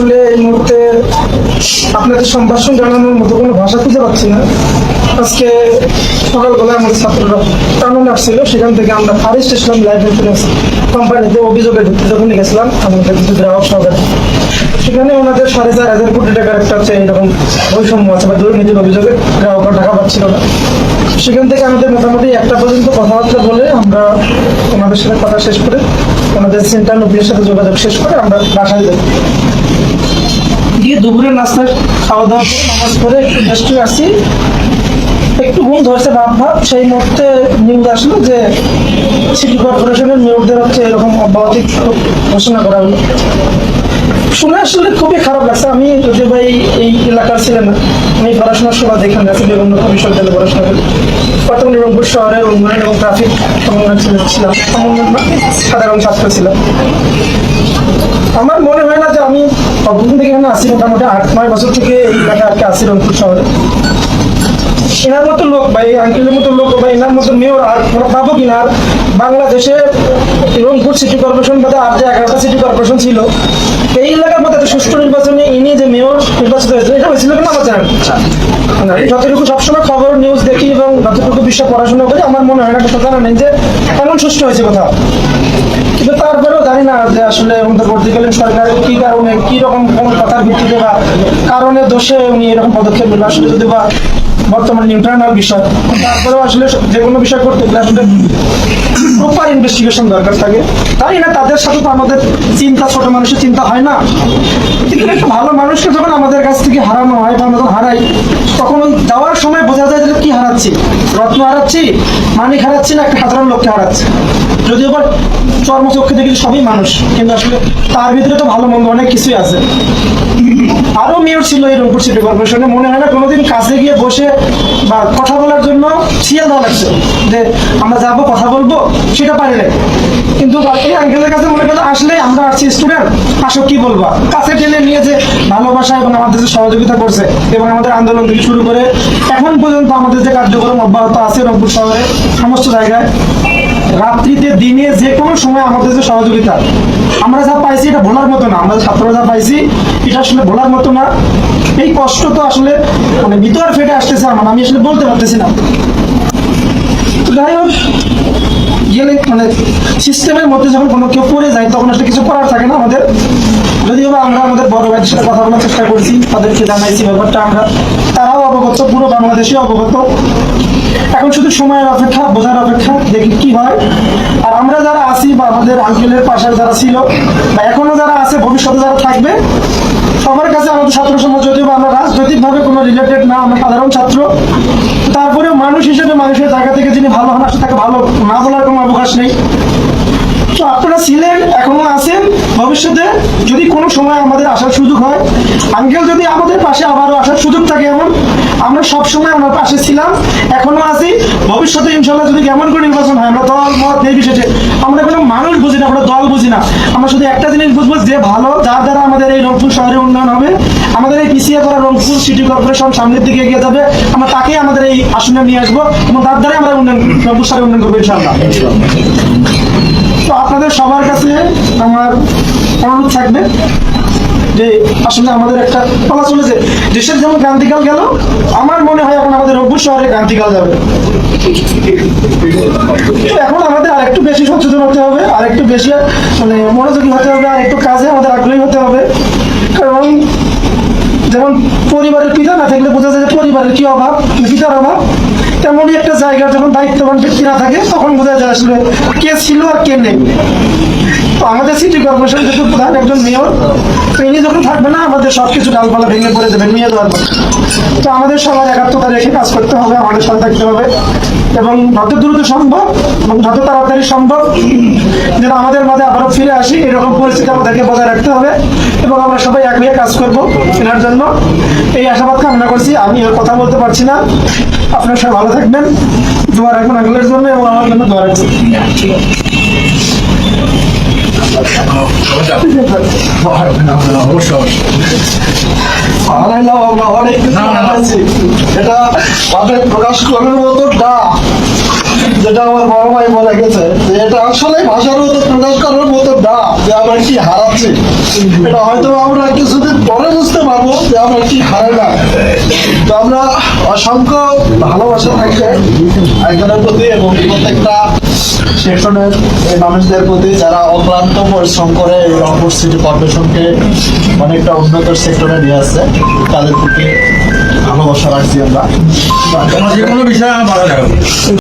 আসলে এই মুহূর্তে আপনাদের সম্ভাষণ জানানোর মতো কোনো ভাষা খুঁজে পাচ্ছি না। আজকে সকালবেলা আমার ছাত্ররা টানুন আসছিল সেখান থেকে আমরা ফারেস্ট ইসলাম লাইফ ইন্স্যুরেন্স কোম্পানিতে অভিযোগে ঢুকতে যখন গেছিলাম, আমাদের কিছু গ্রাহক সহকারে। সেখানে ওনাদের সাড়ে চার হাজার কোটি টাকার একটা হচ্ছে এরকম বৈষম্য আছে বা দুর্নীতির অভিযোগে গ্রাহকরা টাকা পাচ্ছিল না। সেখান থেকে আমাদের মোটামুটি একটা পর্যন্ত কথাবার্তা বলে আমরা ওনাদের সাথে কথা শেষ করে, ওনাদের সেন্ট্রাল অফিসের সাথে যোগাযোগ শেষ করে আমরা বাসায় যাই। দুপুরের নাস্তা খাওয়া দাওয়া করে, নামাজ করে একটু রেস্টে আসি। একটু ঘুম ধরছে ভাব ভাব সেই মুহূর্তে নিউজ আসলো যে সিটি কর্পোরেশনের মেয়রদের হচ্ছে এরকম অব্যাহতি ঘোষণা করা হলো। শুনে আসলে খুবই খারাপ লাগছে। আমি যদি ভাই এই এলাকার ছিলেন আমি পড়াশোনার সময় দেখেন গেছি বিভিন্ন বিশ্ববিদ্যালয়ে পড়াশোনা করি। বর্তমানে রংপুর শহরের উন্নয়ন এবং ট্রাফিক ছিলাম সাধারণ ছাত্র ছিলাম। আমার মনে হয় না যে আমি কতদিন থেকে এখানে আসি মোটামুটি আট, নয় বছর থেকে এই এলাকায় আজকে আসি রংপুর শহরে। এনার মতো লোক ভাই আঙ্কেলের মতো লোক বা এনার মতো মেয়র আর পাবো কিনা আর বাংলাদেশে রংপুর সিটি কর্পোরেশন বাদে আর যে এগারোটা সিটি কর্পোরেশন ছিল, এই এলাকার মধ্যে সুষ্ঠু নির্বাচনে ইনি যে মেয়র নির্বাচিত হয়েছে, এটা হয়েছিল কিনা আমার জানেন যতটুকু সবসময় খবর নিউজ দেখি এবং যতটুকু বিষয় পড়াশোনা করি, আমার মনে হয় না কথা জানা নেই যে এমন সুষ্ঠু হয়েছে কোথাও। জানি না যে আসলে অন্তর্বর্তীকালীন সরকারের কি কারণে কি রকম কোন কথার ভিত্তিতে বা কারণে দোষে উনি এরকম পদক্ষেপ নিল? আসলে যদি বা বর্তমানে ইন্টারনাল বিষয়। তারপরেও আসলে যে কোনো বিষয় করতে গেলে আসলে প্রপার ইনভেস্টিগেশন দরকার থাকে। তাই না? তাদের সাথে তো আমাদের চিন্তা, ছোট মানুষের চিন্তা হয় না। ভালো মানুষকে যখন আমাদের কাছ থেকে হারানো হয় বা আমরা হারাই, তখন যাওয়ার সময় বোঝা যায় যে কি হারাচ্ছি? রত্ন হারাচ্ছি? মানিক হারাচ্ছি না? একটা সাধারণ লোককে হারাচ্ছি? যদিও আবার চর্মচক্ষে দেখি সবই মানুষ, কিন্তু আসলে তার ভিতরে তো ভালো মন্দ অনেক কিছুই আছে। আরও মেয়র ছিল এই রংপুর সিটি কর্পোরেশনে। মনে হয় না কোনোদিন কাছে গিয়ে বসে বা কথা বলার জন্য দেওয়া লাগছে যে আমরা যাব, কথা বলব, সেটা পারি নাই। কিন্তু এই আঙ্কেলের কাছে মনে করেন আসলে আমরা আসছি স্টুডেন্ট আসো কি বলব? কাছে টেনে নিয়ে যে ভালোবাসা এবং আমাদের যে সহযোগিতা করছে এবং আমাদের আন্দোলন থেকে শুরু করে এখন পর্যন্ত আমাদের যে কার্যক্রম অব্যাহত আছে রংপুর শহরে, সমস্ত জায়গায়। রাত্রিতে, দিনে যে কোনো সময় আমাদের যে সহযোগিতা। আমরা যা পাইছি এটা ভোলার মতো না। আমরা ছাত্ররা যা পাইছি, এটা আসলে ভোলার মতো না। এই কষ্ট তো আসলে মানে ভিতর ফেটে আসতেছে আমার, আমি আসলে বলতে পারতেছি না। যাই হোক, গেলে মানে সিস্টেমের মধ্যে যখন কোনো কেউ পড়ে যায়, তখন আসলে কিছু করার থাকে না আমাদের। যদিও আমরা আমাদের বড় সাথে কথা বলার চেষ্টা করছি, তাদেরকে জানাইছি ব্যাপারটা আমরা। তারাও অবগত, পুরো বাংলাদেশে অবগত। শুধু সময়ের অপেক্ষা, বোঝার অপেক্ষা, দেখি কি হয়। আর আমরা যারা আছি বা আমাদের আঙ্কেলের পাশে যারা ছিল, বা এখনও যারা আছে, ভবিষ্যতে যারা থাকবে, সবার কাছে আমাদের ছাত্র সমাজ যদিও বা আমরা রাজনৈতিকভাবে কোনো রিলেটেড না, আমরা সাধারণ ছাত্র, তারপরেও মানুষ হিসেবে মানুষের জায়গা থেকে যিনি ভালো হন, আসলে তাকে ভালো না বলার কোনো অবকাশ নেই। তো আপনারা ছিলেন, এখনও আছেন, ভবিষ্যতে যদি কোনো সময় আমাদের আসার সুযোগ হয় আঙ্কেল যদি আমাদের পাশে আবারও আসার সুযোগ থাকে এমন আমরা সব সময় আমার পাশে ছিলাম, এখনও আছি। ভবিষ্যতে ইনশাল্লাহ যদি কেমন করে নির্বাচন হয়, আমরা দল, মত নির্বিশেষে আমরা কোনো মানুষ বুঝি না, আমরা দল বুঝি না। আমরা শুধু একটা জিনিস বুঝব যে ভালো, যার দ্বারা আমাদের এই রংপুর শহরে উন্নয়ন হবে। আমাদের এই পিছিয়ে পড়া রংপুর সিটি কর্পোরেশন সামনের দিকে এগিয়ে যাবে। আমরা তাকেই আমাদের এই আসনে নিয়ে আসব এবং তার দ্বারাই আমরা উন্নয়ন রংপুর শহরে উন্নয়ন করব ইনশাল্লাহ। তো আপনাদের সবার কাছে আমার অনুরোধ থাকবে। যে আসলে আমাদের একটা বলা চলে যে, দেশের যেমন ক্রান্তিকাল গেল, আমার মনে হয় এখন আমাদের রংপুর শহরে ক্রান্তিকাল যাবে। এখন আমাদের আরেকটু বেশি সচেতন হতে হবে, আরেকটু বেশি মানে মনোযোগী হতে হবে আর একটু কাজে আমাদের আগ্রহী হতে হবে। কারণ যেমন পরিবারের পিতা না থাকলে বোঝা যায় যে পরিবারের কি অভাব, পিতার অভাব। তেমনই একটা জায়গা যখন দায়িত্ববান ব্যক্তি না থাকে, তখন বোঝা যায় আসলে কে ছিল আর কে নেই। তো আমাদের সিটি কর্পোরেশন যেহেতু প্রধান একজন মেয়র তো ইনি যখন থাকবে না, আমাদের সব কিছু ডালপালা ভেঙে পড়ে দেবেন মেয়ে দেওয়ার তো আমাদের সবার একাত্মতা রেখে কাজ করতে হবে, আমাদের সাথে থাকতে হবে। এবং যত দ্রুত সম্ভব, এবং যত তাড়াতাড়ি সম্ভব, যেন আমাদের মাঝে আবারও ফিরে আসি, এরকম পরিস্থিতি আমাদেরকে বজায় রাখতে হবে। এবং আমরা সবাই এক হয়ে কাজ করব এনার জন্য। এই আশাবাদ কামনা করছি, আমি আর কথা বলতে পারছি না। আপনারা সবাই ভালো থাকবেন, দোয়া রাখবেন আগলের জন্য এবং আমার জন্য দোয়া রাখবেন। এটা তাদের প্রকাশ করার মতো না যেটা আমার বড় ভাই বলে গেছে, যে এটা আসলে ভাষার মতো প্রকাশ করার মতো না, যে আমরা কি হারাচ্ছি। এটা হয়তো আমরা কিছুদিন পরে বুঝতে পারব যে আমরা কি হারালাম তো আমরা অসংখ্য ভালোবাসা থাকছে একজনের প্রতি এবং প্রত্যেকটা সেকশনের এই মানুষদের প্রতি যারা অক্লান্ত পরিশ্রম করে রংপুর সিটি কর্পোরেশনকে অনেকটা উন্নত সেক্টরে নিয়ে আসছে, তাদের প্রতি ভালোবাসা রাখছি আমরা। যে কোনো বিষয়ে আমার ভালো